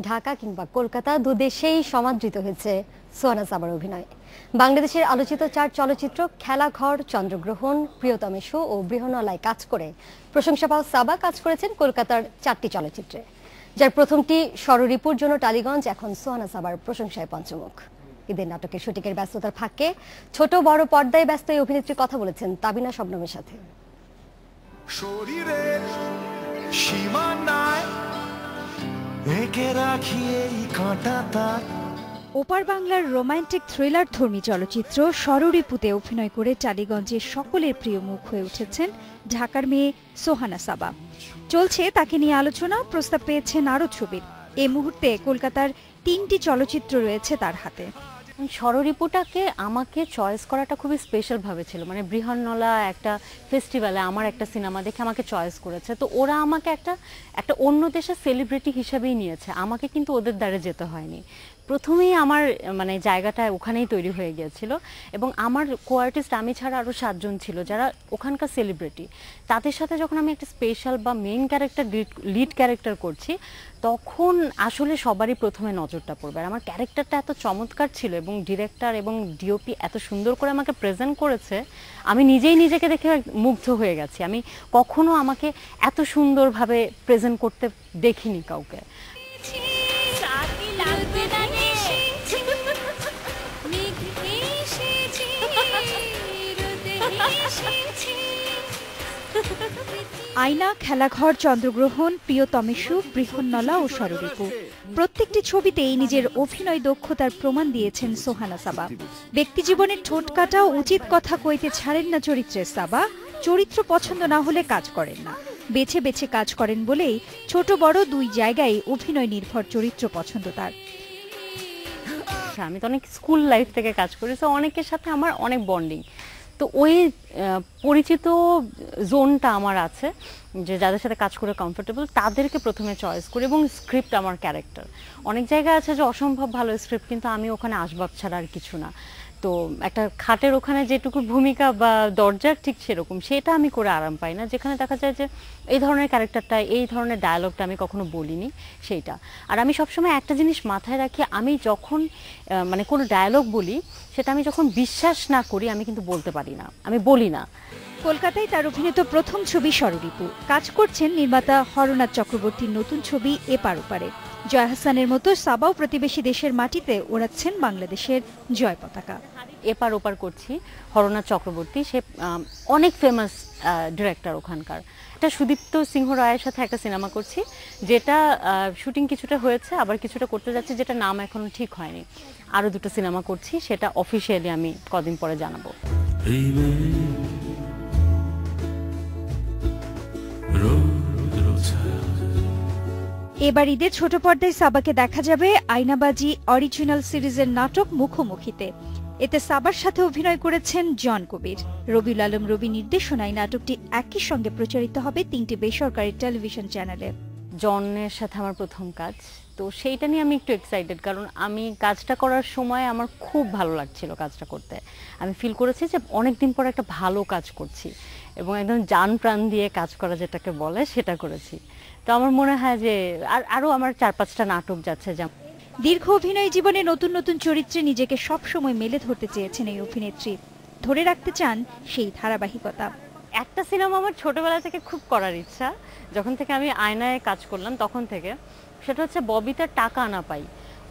ঢাকা কিংবা কলকাতা দুদেশেই সমাদৃত হয়েছে সোহানা সাবার অভিনয়। বাংলাদেশের আলোচিত চার চলচ্চিত্র খেলাঘর, চন্দ্রগ্রহণ প্রিয়তমেশু ও বৃহনলায় কাজ করে। প্রশংসা পাওয়া সাবা কাজ করেছেন কলকাতার চারটি চলচ্চিত্রে। যার প্রথমটি সররিপুর জন্য টালিগঞ্জ, এখন সোহানা সাবার প্রশংসায় পঞ্চমুখ। ঈদের নাটকের শুটিংয়ের ব্যস্ততার ফাঁকে ছোট বড় পর্দায় ব্যস্ত এই অভিনেত্রী কথা বলেছেন তাবিনা শবনমের সাথে। শরীরের কাঁটা তার ওপার বাংলার রোমান্টিক থ্রিলার ধর্মী চলচ্চিত্র সররিপুতে অভিনয় করে টালিগঞ্জে সকলের প্রিয় মুখ হয়ে উঠেছেন ঢাকার মেয়ে সোহানা সাবা। চলছে তাকে নিয়ে আলোচনা, প্রস্তাব পেয়েছেন আরও ছবির। এ মুহূর্তে কলকাতার তিনটি চলচ্চিত্র রয়েছে তার হাতে। স্বররিপুটাকে আমাকে চয়েস করাটা খুবই স্পেশালভাবে ছিল। মানে বৃহন্নলা একটা ফেস্টিভ্যালে আমার একটা সিনেমা দেখে আমাকে চয়েস করেছে। তো ওরা আমাকে একটা একটা অন্য দেশের সেলিব্রিটি হিসেবেই নিয়েছে। আমাকে কিন্তু ওদের দ্বারে যেতে হয়নি। প্রথমেই আমার মানে জায়গাটা ওখানেই তৈরি হয়ে গিয়েছিল এবং আমার কো আর্টিস্ট আমি ছাড়া আরও সাতজন ছিল যারা ওখানকার সেলিব্রিটি তাদের সাথে যখন আমি একটা স্পেশাল বা মেইন ক্যারেক্টার লিড ক্যারেক্টার করছি, তখন আসলে সবারই প্রথমে নজরটা পড়বে। আর আমার ক্যারেক্টারটা এত চমৎকার ছিল এবং ডিরেক্টর এবং ডিওপি এত সুন্দর করে আমাকে প্রেজেন্ট করেছে, আমি নিজেই নিজেকে দেখে মুগ্ধ হয়ে গেছি। আমি কখনো আমাকে এত সুন্দরভাবে প্রেজেন্ট করতে দেখিনি কাউকে। আয়না খেলাঘর চন্দ্রগ্রহণ প্রিয়তমেশু বৃহন্নলা ও স্বররিপু প্রত্যেকটি ছবিতেই নিজের অভিনয় দক্ষতার প্রমাণ দিয়েছেন সোহানা সাবা। ব্যক্তিজীবনের ঠোঁট কাটা উচিত কথা কইতে ছাড়েন না চরিত্রের সাবা। চরিত্র পছন্দ না হলে কাজ করেন না। বেছে বেছে কাজ করেন বলেই ছোট বড় দুই জায়গায় অভিনয় নির্ভর চরিত্র পছন্দ তার। আচ্ছা, আমি তো অনেক স্কুল লাইফ থেকে কাজ করি তো অনেকের সাথে আমার অনেক বন্ডিং তো ওই পরিচিত জোনটা আমার আছে, যে যাদের সাথে কাজ করে কমফোর্টেবল তাদেরকে প্রথমে চয়েস করি এবং স্ক্রিপ্ট আমার ক্যারেক্টার অনেক জায়গায় আছে যে অসম্ভব ভালো স্ক্রিপ্ট কিন্তু আমি ওখানে আসবাব ছাড়া আর কিছু না। তো একটা খাটের ওখানে যেটুকু ভূমিকা বা দরজার ঠিক সেরকম। সেটা আমি করে আরাম পাই না, যেখানে দেখা যায় যে এই ধরনের ক্যারেক্টারটা এই ধরনের ডায়ালগটা আমি কখনো বলিনি, সেইটা। আর আমি সবসময় একটা জিনিস মাথায় রাখি, আমি যখন মানে কোনো ডায়ালগ বলি সেটা আমি যখন বিশ্বাস না করি, আমি কিন্তু বলতে পারি না। আমি বলি না। কলকাতায় তার অভিনীত প্রথম ছবি স্বররিপু কাজ করছেন নির্মাতা হরনাথ চক্রবর্তীর নতুন ছবি এপার ওপারে। জয় হাসানের মতো সাবাও প্রতিবেশী দেশের মাটিতে ওড়াচ্ছেন বাংলাদেশের জয় পতাকা। এপার ওপার করছি হরনাথ চক্রবর্তী সে অনেক ফেমাস ডিরেক্টর ওখানকার। এটা সুদীপ্ত সিংহ রায়ের সাথে একটা সিনেমা করছি যেটা শুটিং কিছুটা হয়েছে আবার কিছুটা করতে যাচ্ছি যেটা নাম এখনও ঠিক হয়নি। আরও দুটো সিনেমা করছি সেটা অফিসিয়ালি আমি কদিন পরে জানাব। এবার ঈদে ছোট পর্দায় সাবাকে দেখা যাবে আয়নাবাজি অরিজিনাল সিরিজের নাটক মুখোমুখিতে। এতে সাবার সাথে অভিনয় করেছেন জন কবির। রবিউল আলম রবি নির্দেশনায় নাটকটি একই সঙ্গে প্রচারিত হবে তিনটি বেসরকারি টেলিভিশন চ্যানেলে। জনের সাথে আমার প্রথম কাজ। তো সেইটা নিয়ে আমি একটু এক্সাইটেড কারণ আমি কাজটা করার সময় আমার খুব ভালো লাগছিল কাজটা করতে। আমি ফিল করেছি যে অনেক দিন পর একটা ভালো কাজ করছি এবং একদম জান প্রাণ দিয়ে কাজ করা যেটাকে বলে সেটা করেছি। তো আমার মনে হয় যে আর, আরও আমার চার পাঁচটা নাটক যাচ্ছে যেমন দীর্ঘ অভিনয় জীবনে নতুন নতুন চরিত্রে নিজেকে সব সময় মেলে ধরতে চেয়েছেন এই অভিনেত্রী। ধরে রাখতে চান সেই ধারাবাহিকতা। একটা সিনেমা আমার ছোটবেলা থেকে খুব করার ইচ্ছা। যখন থেকে আমি আয়নায় কাজ করলাম তখন থেকে সেটা হচ্ছে ববিতার টাকা না পাই।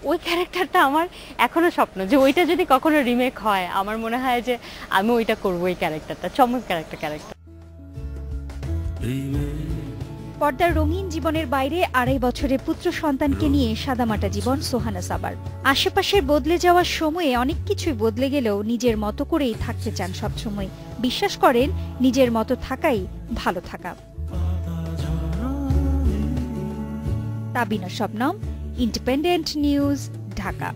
ওই ক্যারেক্টারটা আমার এখনও স্বপ্ন যে ওইটা যদি কখনো রিমেক হয় আমার মনে হয় যে আমি ওইটা করব ওই ক্যারেক্টারটা চমৎকার একটা ক্যারেক্টার। পর্দার রঙিন জীবনের বাইরে আড়াই বছরের পুত্র সন্তানকে নিয়ে সাদামাটা জীবন সোহানা সাবার। আশেপাশের বদলে যাওয়ার সময়ে অনেক কিছুই বদলে গেলেও নিজের মতো করেই থাকতে চান সবসময়। বিশ্বাস করেন, নিজের মতো থাকাই ভালো থাকা। Tabina Shabnam independent news Dhaka.